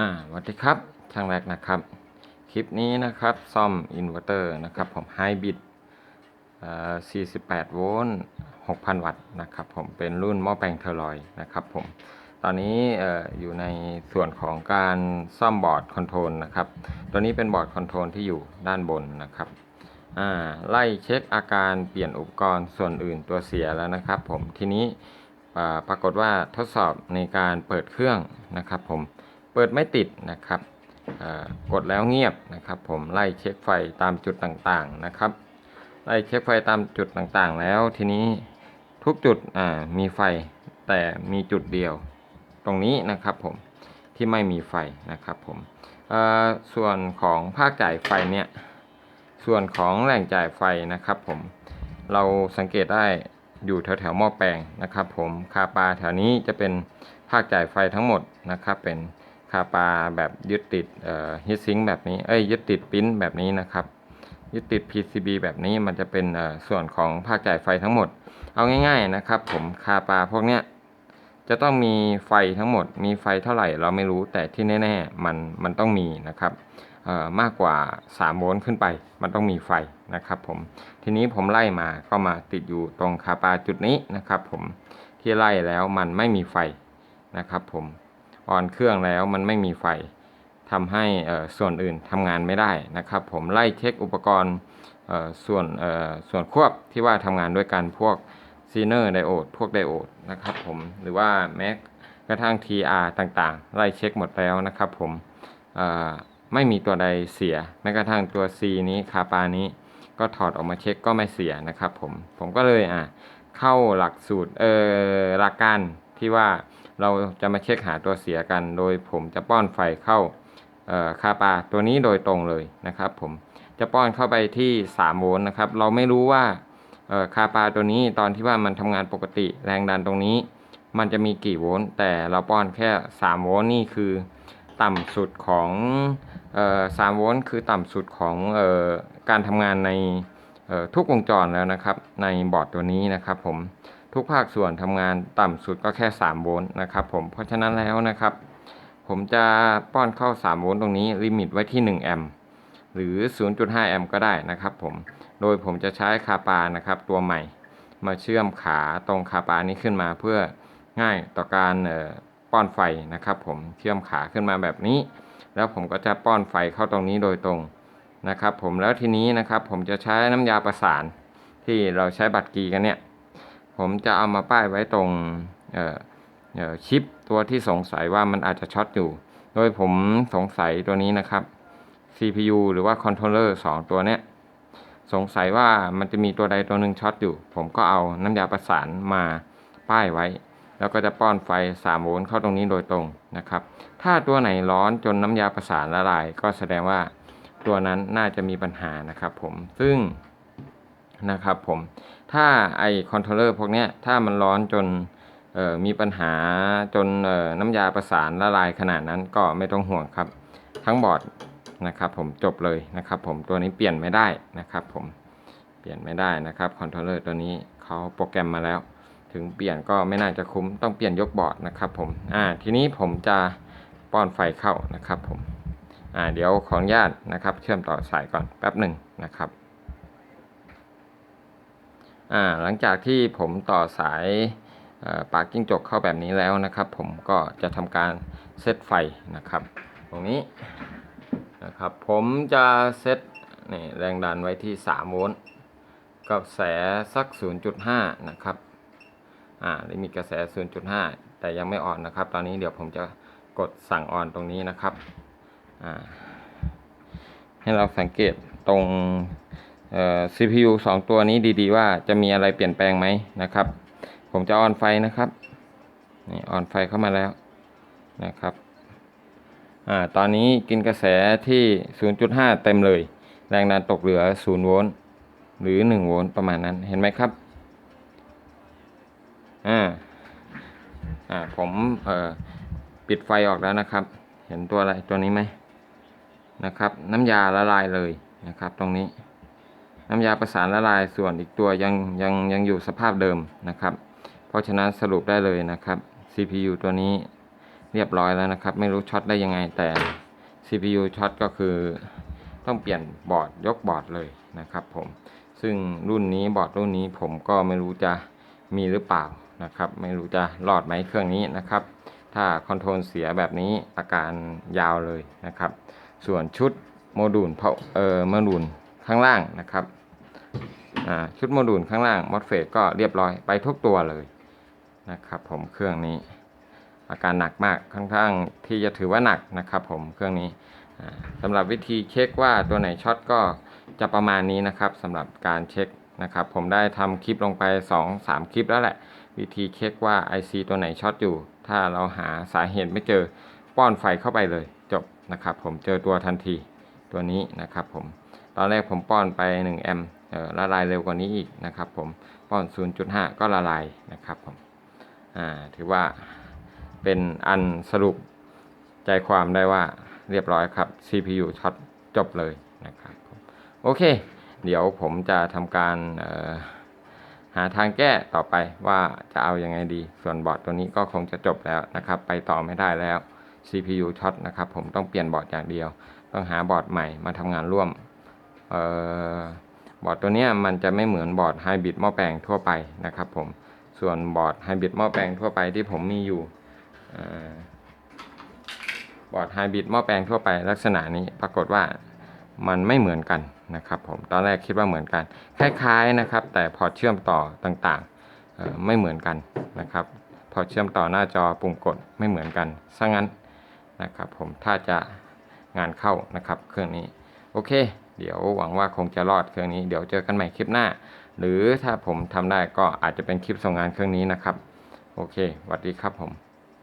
อ่าสวัสดีครับ ช่างแรกนะครับ คลิปนี้นะครับ ซ่อมอินเวอร์เตอร์นะครับผมไฮบริดเอ่อ48 โวลต์ 6,000 วัตต์นะครับผม เป็นรุ่นหม้อแปลงเทอร์ลอยนะครับผม ตอนนี้เอ่ออยู่ในส่วนของการซ่อมบอร์ดคอนโทรลนะครับ ตัวนี้เป็นบอร์ดคอนโทรลที่อยู่ด้านบนนะครับอ่าไล่เช็คอาการเปลี่ยนอุปกรณ์ส่วนอื่นตัวเสียแล้วนะครับผม ทีนี้ปรากฏว่าทดสอบในการเปิดเครื่องนะครับผม เปิดไม่ติดนะครับกดแล้วเงียบนะครับผมไล่เช็คไฟตามจุดต่างๆนะครับ ไล่เช็คไฟตามจุดต่างๆ แล้วทีนี้ทุกจุดมีไฟแต่มีจุดเดียวตรงนี้นะครับผมที่ไม่มีไฟนะครับผมส่วนของภาคจ่ายไฟเนี่ยส่วนของแหล่งจ่ายไฟนะครับผมเราสังเกตได้อยู่แถวๆหม้อแปลงนะครับผมคาปาแถวนี้จะเป็นภาคจ่ายไฟทั้งหมดนะครับเป็น คาปาแบบยึดติดเอ่อฮิตซิงแบบนี้เอ้ยยึดติดปิ้นแบบนี้นะครับ ยึดติด PCB แบบนี้มันจะเป็นส่วนของภาคจ่ายไฟทั้งหมด เอาง่าย ๆนะครับ ผมคาปาพวกเนี้ยจะต้องมีไฟทั้งหมด มีไฟเท่าไหร่เราไม่รู้แต่ที่แน่ๆมันมันต้องมีนะครับมากกว่า 3 โวลต์ขึ้นไป มันต้องมีไฟนะครับผมทีนี้ผมไล่มาก็มาติดอยู่ตรงคาปาจุดนี้นะครับผมที่ไล่แล้วมันไม่มีไฟนะครับผม ออนเครื่องแล้วมันไม่มีไฟทำให้ส่วนอื่นทำงานไม่ได้นะครับ ผมไล่เช็คอุปกรณ์ส่วนส่วนควบที่ว่าทำงานด้วยกันพวกซีเนอร์ไดโอดพวกไดโอดนะครับผมหรือว่าแม้กระทั่ง TR ต่างๆ ไล่เช็คหมดแล้วนะครับผมไม่มีตัวใดเสีย แม้กระทั่งตัว C นี้คาปานี้ก็ถอดออกมาเช็คก็ไม่เสียนะครับผมผมก็เลยอะเข้าหลักสูตรเออหลักการ ที่ว่าเราจะมาเช็คหาตัวเสียกัน โดยผมจะป้อนไฟเข้าคาปาตัวนี้โดยตรงเลยนะครับ ผมจะป้อนเข้าไปที่ 3 โวลต์นะครับ เราไม่รู้ว่าคาปาตัวนี้ตอนที่ว่ามันทำงานปกติแรงดันตรงนี้ มันจะมีกี่โวลต์แต่เราป้อนแค่ 3 โวลต์นี่คือต่ำสุดของเอ่อ3โวลต์คือต่ำสุดของออการทำงานในทุกวงจรแล้วนะครับ ในบอร์ดตัวนี้นะครับผม ทุกภาคส่วนทำงานต่ำสุดก็แค่ 3 โวลต์นะครับผมเพราะฉะนั้นแล้วนะครับ ผมจะป้อนเข้า 3 โวลต์ตรงนี้ลิมิตไว้ที่ 1 แอมป์หรือ 0.5 แอมป์ก็ได้นะครับผมโดยผมจะใช้คาปานะครับตัวใหม่ มาเชื่อมขาตรงคาปานี้ขึ้นมาเพื่อง่ายต่อการป้อนไฟนะครับผมเชื่อมขาขึ้นมาแบบนี้ แล้วผมก็จะป้อนไฟเข้าตรงนี้โดยตรงนะครับผมแล้วทีนี้นะครับผมจะใช้น้ำยาประสานที่เราใช้บัตรกีกันเนี่ย ผมจะเอามาป้ายไว้ตรงชิปตัวที่สงสัยว่ามันอาจจะช็อตอยู่ โดยผมสงสัยตัวนี้นะครับ CPU หรือว่าคอนโทรลเลอร์2ตัวเนี้ยสงสัยว่ามันจะมีตัวใดตัวหนึ่งช็อตอยู่ ผมก็เอาน้ำยาประสานมาป้ายไว้ แล้วก็จะป้อนไฟ 3 โวลต์เข้าตรงนี้โดยตรงนะครับ ถ้าตัวไหนร้อนจนน้ำยาประสานละลาย ก็แสดงว่าตัวนั้นน่าจะมีปัญหานะครับผม ซึ่ง นะครับผม ถ้าไอคอนโทรลเลอร์พวกนี้ถ้ามันร้อนจนมีปัญหาจนน้ำยาประสานละลายขนาดนั้นก็ไม่ต้องห่วงครับ ทั้งบอร์ดนะครับผมจบเลยนะครับผมตัวนี้เปลี่ยนไม่ได้นะครับผมเปลี่ยนไม่ได้นะครับคอนโทรลเลอร์ตัวนี้เขาโปรแกรมมาแล้ว ถึงเปลี่ยนก็ไม่น่าจะคุ้มต้องเปลี่ยนยกบอร์ดนะครับผมอ่าทีนี้ผมจะป้อนไฟเข้านะครับผมอ่าเดี๋ยวขออนุญาตนะครับ เชื่อมต่อสายก่อนแป๊บหนึ่งนะครับ หลังจากที่ผมต่อสายปากกิ้งจกเข้าแบบนี้แล้วนะครับ ผมก็จะทำการเซตไฟนะครับ ตรงนี้นะครับผมจะเซตนี่แรงดันไว้ที่ 3 โวลต์กับแสสัก 0.5 นะครับอ่าลิมิตกระแส 0.5 แต่ยังไม่อ่อนนะครับ ตอนนี้เดี๋ยวผมจะกดสั่งออนตรงนี้นะครับอ่าให้เราสังเกตตรง CPU 2 ตัวนี้ดีๆ ว่าจะมีอะไรเปลี่ยนแปลงไหมนะครับ ผมจะออนไฟนะครับนี่ออนไฟเข้ามาแล้วนะครับอ่าตอนนี้กินกระแสที่ 0.5 เต็มเลย แรงดันตกเหลือ 0 โวลต์หรือ 1 โวลต์ประมาณนั้นเห็นไหมครับอ่าอ่าผมเอ่อปิดไฟออกแล้วนะครับ เห็นตัวอะไรตัวนี้ไหมนะครับ น้ำยาละลายเลยนะครับตรงนี้ น้ำยาประสานละลายส่วนอีกตัวยังยังยังอยู่สภาพเดิมนะครับ เพราะฉะนั้นสรุปได้เลยนะครับ CPU ตัวนี้เรียบร้อยแล้วนะครับ ไม่รู้ช็อตได้ยังไงแต่ CPU ช็อตก็คือต้องเปลี่ยนบอร์ดยกบอร์ดเลยนะครับผมซึ่งรุ่นนี้บอร์ดรุ่นนี้ผมก็ไม่รู้จะมีหรือเปล่านะครับ ไม่รู้จะรอดไหมเครื่องนี้นะครับ ถ้าคอนโทรลเสียแบบนี้อาการยาวเลยนะครับ ส่วนชุดโมดูลเพาเอ่อโมดูลข้างล่างนะครับ ชุดโมดูลข้างล่างมอสเฟตก็เรียบร้อยไปทุกตัวเลยนะครับผมเครื่องนี้ อาการหนักมากค่อนข้างที่จะถือว่าหนักนะครับผมเครื่องนี้อ่าสำหรับวิธีเช็คว่าตัวไหนช็อตก็จะประมาณนี้นะครับสำหรับการเช็คนะครับผมได้ทำคลิปลงไป 2-3 คลิปแล้วแหละ วิธีเช็คว่า IC ตัวไหนช็อตอยู่ ถ้าเราหาสาเหตุไม่เจอป้อนไฟเข้าไปเลยจบนะครับผมเจอตัวทันทีตัวนี้นะครับผมตอนแรกผมป้อนไป 1 แอมป์ ละลายเร็วกว่านี้อีกนะครับผมป้อน 0.5 ก็ละลายนะครับผมถือว่าเป็นอันสรุปใจความได้ว่าเรียบร้อยครับ CPU ช็อตจบเลยนะครับผมโอเค เดี๋ยวผมจะทำการหาทางแก้ต่อไปว่าจะเอายังไงดี ส่วนบอร์ดตัวนี้ก็คงจะจบแล้วนะครับ ไปต่อไม่ได้แล้ว CPU ช็อตนะครับ ผมต้องเปลี่ยนบอร์ดอย่างเดียว ต้องหาบอร์ดใหม่มาทำงานร่วม เอ่อ บอร์ดตัวนี้มันจะไม่เหมือนบอร์ดไฮบริดหม้อแปลงทั่วไปนะครับผมส่วนบอร์ดไฮบริดหม้อแปลงทั่วไปที่ผมมีอยู่บอร์ดไฮบริดหม้อแปลงทั่วไปลักษณะนี้ปรากฏว่ามันไม่เหมือนกันนะครับผมตอนแรกคิดว่าเหมือนกัน คล้ายๆนะครับ แต่พอร์ตเชื่อมต่อต่างๆไม่เหมือนกันนะครับ พอเชื่อมต่อหน้าจอปุ่มกดไม่เหมือนกันซะงั้นนะครับผมถ้าจะงานเข้านะครับเครื่องนี้โอเค เดี๋ยวหวังว่าคงจะรอดเครื่องนี้ เดี๋ยวเจอกันใหม่คลิปหน้า หรือถ้าผมทำได้ก็อาจจะเป็นคลิปส่งงานเครื่องนี้นะครับ โอเคสวัสดีครับผม